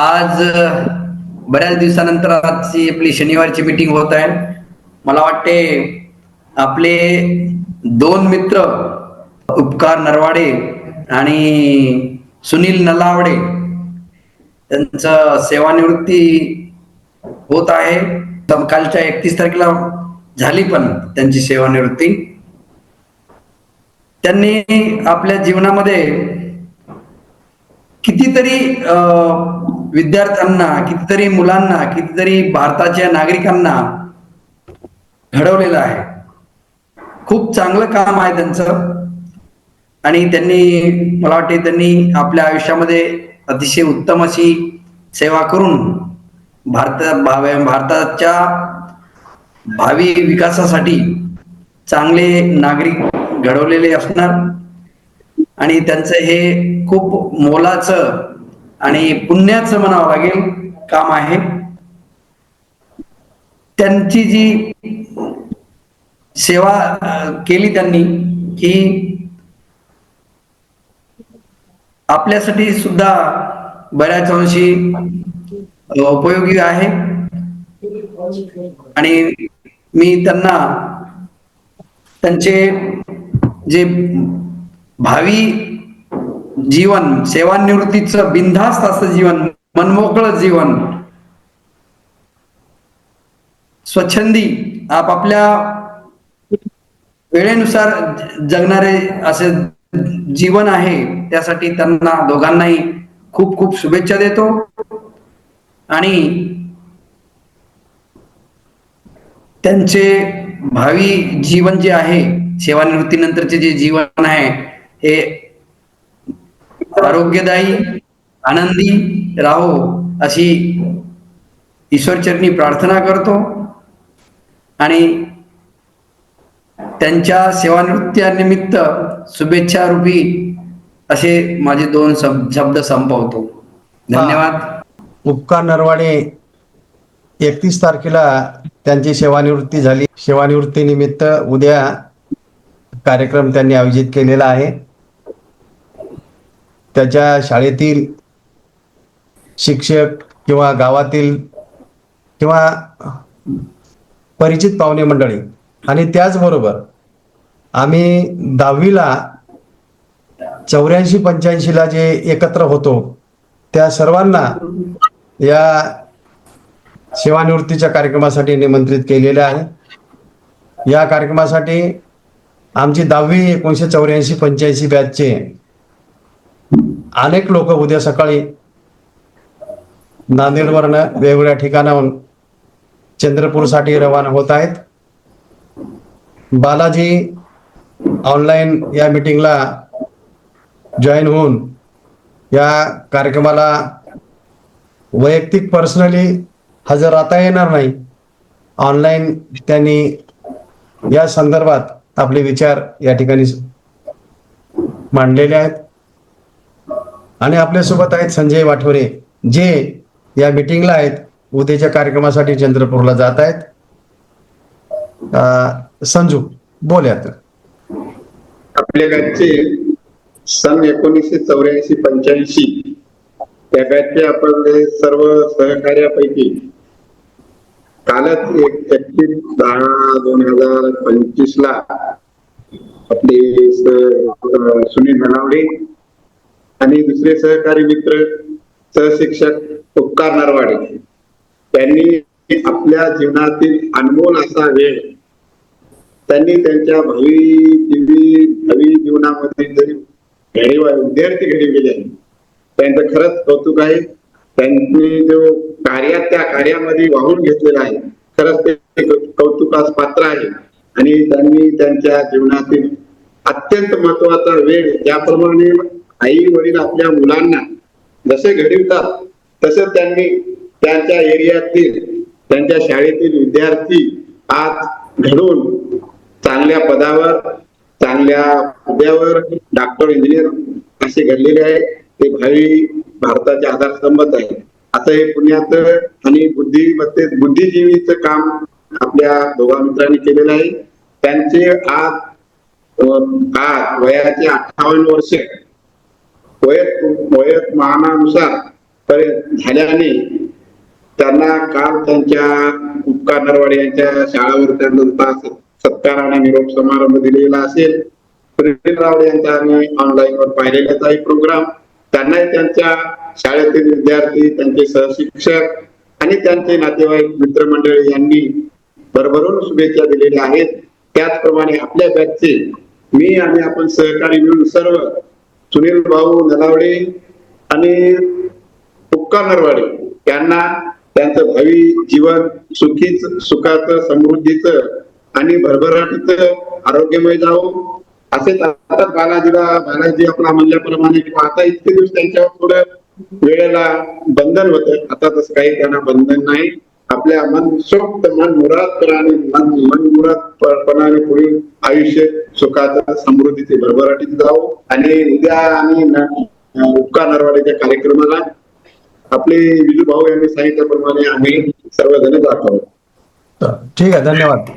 आज बऱ्याच दिवसानंतर आजची आपली शनिवारची मीटिंग होत आहे. मला वाटते आपले दोन मित्र उपकार नरवाडे आणि सुनील नलावडे त्यांचं सेवानिवृत्ती होत आहे. कालच्या एकतीस तारखेला झाली पण त्यांची सेवानिवृत्ती. त्यांनी आपल्या जीवनामध्ये कितीतरी अ, विद्यार्थ्यांना कितीतरी मुलांना कितीतरी भारताच्या नागरिकांना घडवलेलं आहे. खूप चांगलं काम आहे त्यांचं. आणि त्यांनी मला वाटते त्यांनी आपल्या आयुष्यामध्ये अतिशय उत्तम अशी सेवा करून भारत भावे- भारताच्या भावी विकासासाठी चांगले नागरिक घडवलेले असणार. आणि त्यांचं हे खूप मोलाचं आणि पुण्याचं म्हणावं लागेल काम आहे. त्यांची जी सेवा केली त्यांनी की आपल्यासाठी सुद्धा बऱ्याच अंशी उपयोगी आहे. आणि मी त्यांना त्यांचे जे भावी जीवन सेवानिवृत्तीचं बिनधास्त असं जीवन मनमोकळं जीवन. स्वच्छंदी आपापल्या वेळेनुसार जगणारे असे जीवन आहे त्यासाठी त्यांना दोघांनाही खूप खूप शुभेच्छा देतो. आणि त्यांचे भावी जीवन जे आहे सेवानिवृत्तीनंतरचे जे जीवन आहे हे आरोग्यदायी आनंदी राहो अशी ईश्वरचरणी प्रार्थना करतो. आणि त्यांच्या सेवानिवृत्तीनिमित्त शुभेच्छा रूपी असे माझे दोन शब- शब्द संपवतो. धन्यवाद. उपकार नरवाडे एकतीस तारखेला त्यांची सेवानिवृत्ती झाली. सेवानिवृत्तीनिमित्त उद्या कार्यक्रम त्यांनी आयोजित केलेला आहे. त्याच्या शाळेतील शिक्षक किंवा गावातील किंवा परिचित पाहुणे मंडळी. आणि त्याचबरोबर आम्ही दहावीला चौऱ्याऐंशी पंच्याऐंशीला जे एकत्र होतो त्या सर्वांना या सेवानिवृत्तीच्या कार्यक्रमासाठी निमंत्रित केलेले आहे. या कार्यक्रमासाठी आमची दहावी एकोणीशे चौऱ्याऐंशी पंच्याऐंशी बॅचचे अनेक लोक उद्या सकाळी नांदेडवरनं वेगवेगळ्या ठिकाणाहून चंद्रपूरसाठी रवाना होत आहेत. बालाजी ऑनलाईन या मीटिंगला जॉईन होऊन या कार्यक्रमाला वैयक्तिक पर्सनली हजर राहता येणार नाही. ऑनलाईन त्यांनी या संदर्भात आपले विचार या ठिकाणी मांडलेले आहेत. आणि आपल्यासोबत आहेत संजय वाठोरे जे या मिटिंगला आहेत. उद्याच्या कार्यक्रमासाठी चंद्रपूरला जात आहेत. संजू बोलयात आपल्या बॅचचे सन एकोणीसशे चौऱ्याऐंशी पंच्याऐंशी त्या बॅचचे आपण सर्व सहकार्यापैकी कालच एक एकतीस दहा दोन हजार पंचवीस ला आपले सुनील धनावडे आणि दुसरे सहकारी मित्र सहशिक्षक उपकार नरवाडे. त्यांनी आपल्या जीवनातील अनमोल असा वेळ त्यांनी त्यांच्या भावी दिवी भावी जीवनामध्ये जरी घडी विद्यार्थी घडी गेले त्यांचं खरंच कौतुक आहे. त्यांनी जो कार्यात त्या कार्यामध्ये वाहून घेतलेला आहे खरंच ते कौतुकास पात्र आहे. आणि त्यांनी त्यांच्या जीवनातील अत्यंत महत्त्वाचा वेळ ज्याप्रमाणे आई वडील आपल्या मुलांना जसे घडवितात तसे त्यांनी त्यांच्या एरियातील त्यांच्या शाळेतील विद्यार्थी आज घडवून चांगल्या पदावर चांगल्या हुद्यावर डॉक्टर इंजिनियर असे घडलेले आहे. ते भावी भारताचे आधारस्तंभच आहे. असं हे पुण्यात आणि बुद्धिमत्ते बुद्धिजीवीचं काम आपल्या दोघा मित्रांनी केलेलं आहे. त्यांचे आज आज वयाचे अठ्ठावन्न वर्ष वयत वयत मानानुसार झाल्याने त्यांना काल त्यांच्या उपकार नरवाडे यांच्या शाळेवर त्यांना सत्कार आणि निरोप समारंभ दिलेला असेल. प्रवीण रावडे यांचा आम्ही ऑनलाईन वर पाहिलेलाच आहे प्रोग्राम त्यांनाही त्यांच्या शाळेतील विद्यार्थी त्यांचे सहशिक्षक आणि त्यांचे नातेवाईक मित्रमंडळी यांनी भरभरून शुभेच्छा दिलेल्या आहेत. त्याचप्रमाणे आपल्या बॅचचे मी आणि आपण सहकारी मिळून सर्व सुनील भाऊ नलावडे आणि उपकार नरवाडे यांना त्यांचं भावी जीवन सुखीच सुखाचं समृद्धीचं आणि भरभराटीचं आरोग्यमय जावो. असेच आता बालाजीला बालाजी आपला म्हणल्याप्रमाणे किंवा आता इतके दिवस त्यांच्यावर थोडं वेळेला बंधन होतं. आता तसं काही त्यांना बंधन नाही. आपल्या मन सोक्त मन मुरादपणाने मन मन मुरादपणाने पुढे आयुष्य सुखाचा समृद्धीचे भरभराटीत जावो. आणि उद्या आम्ही उपकार नरवाड्याच्या कार्यक्रमाला आपले विजू भाऊ यांनी सांगितल्याप्रमाणे आम्ही सर्वजण दाखवू ठीक आहे धन्यवाद.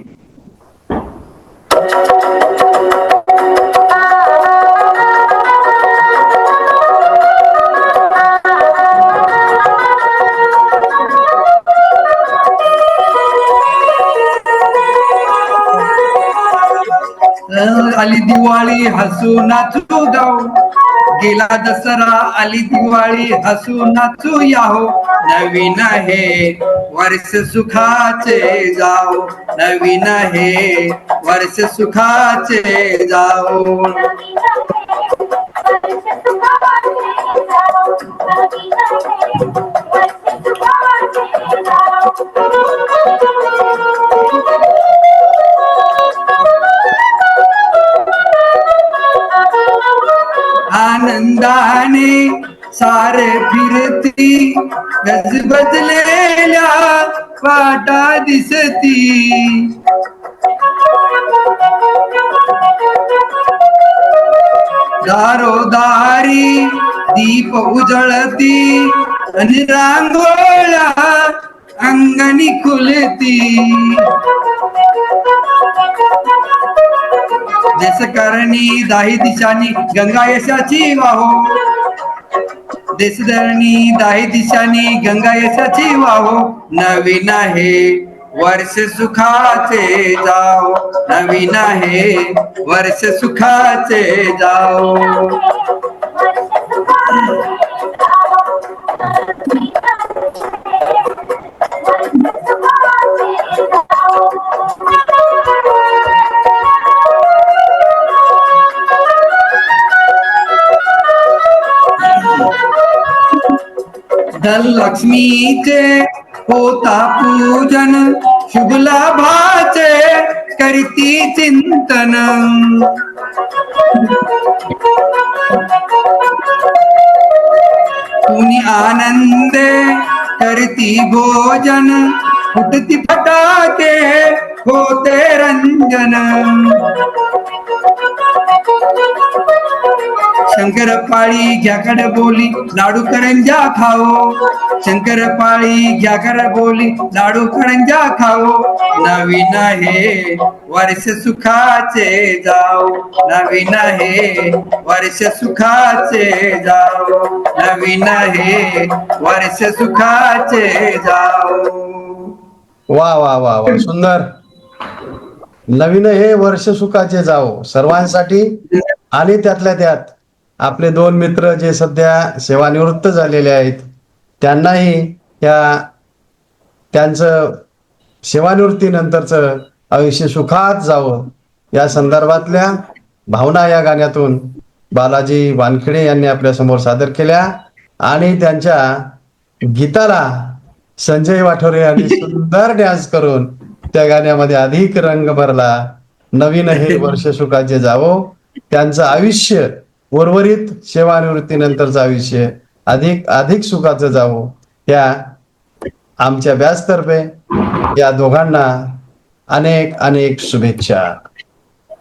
आली दिवाळी हसू नाचू जाऊ गेला दसरा आली दिवाळी हसू नाचू याहो नवीन आहे वर्ष सुखाचे जाओ. नवीन आहे वर्ष सुखाचे जाओ. आनंदाने सारे फिरती गजबजलेल्या वाटा दिसती. दारोदारी दीप उजळती आणि रांगोळ्या अंगणी खुलती. जस करणी दाही दिशानी गंगा यशाची वाहो. देशधरणी दाही दिशानी गंगा यशाची वाहो. नवीन आहे वर्ष सुखाचे जाओ नवीन आहे वर्ष सुखाचे जाओ धनलक्ष्मीचे होता पूजन शुभ लाभाचे करती चिंतन. कुणी आनंदे करती भोजन फुटती फटाके होते रंजन. शंकरपाळी घ्याकड बोली लाडू करंजा खाओ. शंकरपाळी घ्याकड बोली लाडू करंजा खाओ. नवीन हे वर्ष सुखाचे जाओ. नवीन हे वर्ष सुखाचे जाओ. नवीन हे वर्ष सुखाचे जाओ. वा वा वा वा सुंदर. नवीन हे वर्ष सुखाचे जाओ. सर्वांसाठी आणि त्यातल्या त्यात. आपले दोन मित्र जे सध्या सेवानिवृत्त झालेले आहेत त्यांनाही त्या त्यांचं सेवानिवृत्तीनंतरचं आयुष्य सुखात जावं. या संदर्भातल्या भावना या गाण्यातून बालाजी वानखेडे यांनी आपल्यासमोर सादर केल्या आणि त्यांच्या गीताला संजय वाठोरे यांनी सुंदर डान्स करून त्या गाण्यामध्ये अधिक रंग भरला. नवीन हे वर्ष सुखाचे जावो त्यांचं आयुष्य उर्वरित सेवानिवृत्तीनंतरचा विषय अधिक अधिक सुखाचं जावो. या आमच्या व्यासतर्फे या दोघांना अनेक अनेक शुभेच्छा.